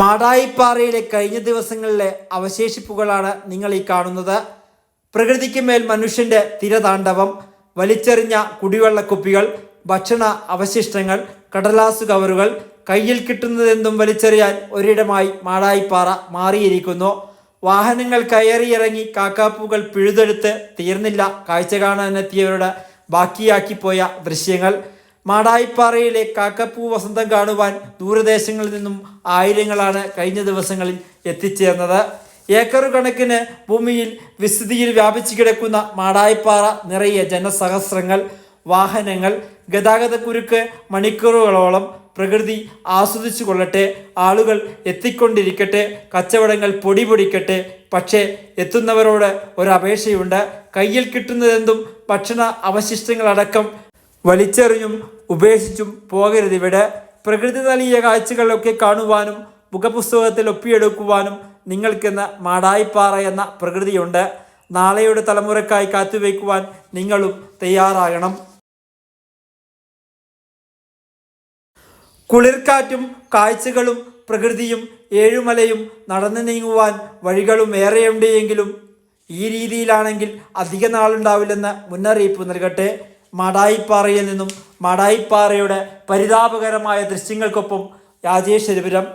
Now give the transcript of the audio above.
മാടായിപ്പാറയിലെ കഴിഞ്ഞ ദിവസങ്ങളിലെ അവശേഷിപ്പുകളാണ് നിങ്ങൾ ഈ കാണുന്നത്. പ്രകൃതിക്ക് മേൽ മനുഷ്യന്റെ തിരതാണ്ഡവം വലിച്ചെറിഞ്ഞ കുടിവെള്ളക്കുപ്പികൾ ഭക്ഷണ അവശിഷ്ടങ്ങൾ കടലാസു കവറുകൾ കയ്യിൽ കിട്ടുന്നതെന്തും വലിച്ചെറിയാൻ ഒരിടമായി മാടായിപ്പാറ മാറിയിരിക്കുന്നു. വാഹനങ്ങൾ കയറിയിറങ്ങി കാക്കാപ്പൂകൾ പിഴുതെടുത്ത് തീർന്നില്ല കാഴ്ച കാണാനെത്തിയവരുടെ ബാക്കിയാക്കിപ്പോയ ദൃശ്യങ്ങൾ. മാടായിപ്പാറയിലെ കാക്കപ്പൂ വസന്തം കാണുവാൻ ദൂരദേശങ്ങളിൽ നിന്നും ആയിരങ്ങളാണ് കഴിഞ്ഞ ദിവസങ്ങളിൽ എത്തിച്ചേർന്നത്. ഏക്കർ കണക്കിന് ഭൂമിയിൽ വിസ്തൃതിയിൽ വ്യാപിച്ചു കിടക്കുന്ന മാടായിപ്പാറ നിറയെ ജനസഹസ്രങ്ങൾ വാഹനങ്ങൾ ഗതാഗതക്കുരുക്ക് മണിക്കൂറുകളോളം പ്രകൃതി ആസ്വദിച്ചു കൊള്ളട്ടെ ആളുകൾ എത്തിക്കൊണ്ടിരിക്കട്ടെ കച്ചവടങ്ങൾ പൊടി പൊടിക്കട്ടെ പക്ഷേ എത്തുന്നവരോട് ഒരപേക്ഷയുണ്ട് കയ്യിൽ കിട്ടുന്നതെന്തും ഭക്ഷണ അവശിഷ്ടങ്ങളടക്കം വലിച്ചെറിഞ്ഞും ഉപേക്ഷിച്ചും പോകരുത്. ഇവിടെ പ്രകൃതി നൽകിയ കാഴ്ചകളൊക്കെ കാണുവാനും മുഖപുസ്തകത്തിൽ ഒപ്പിയെടുക്കുവാനും നിങ്ങൾക്കിന്ന് മാടായിപ്പാറ എന്ന പ്രകൃതിയുണ്ട്. നാളെയുടെ തലമുറക്കായി കാത്തുവയ്ക്കുവാൻ നിങ്ങളും തയ്യാറാകണം. കുളിർക്കാറ്റും കാഴ്ചകളും പ്രകൃതിയും ഏഴുമലയും നടന്നു നീങ്ങുവാൻ വഴികളും ഏറെയുണ്ട് എങ്കിലും ഈ രീതിയിലാണെങ്കിൽ അധിക നാളുണ്ടാവില്ലെന്ന് മുന്നറിയിപ്പ് നൽകട്ടെ. മാടായിപ്പാറയിൽ നിന്നും മാടായിപ്പാറയുടെ പരിതാപകരമായ ദൃശ്യങ്ങൾക്കൊപ്പം രാജേശ്വരപുരം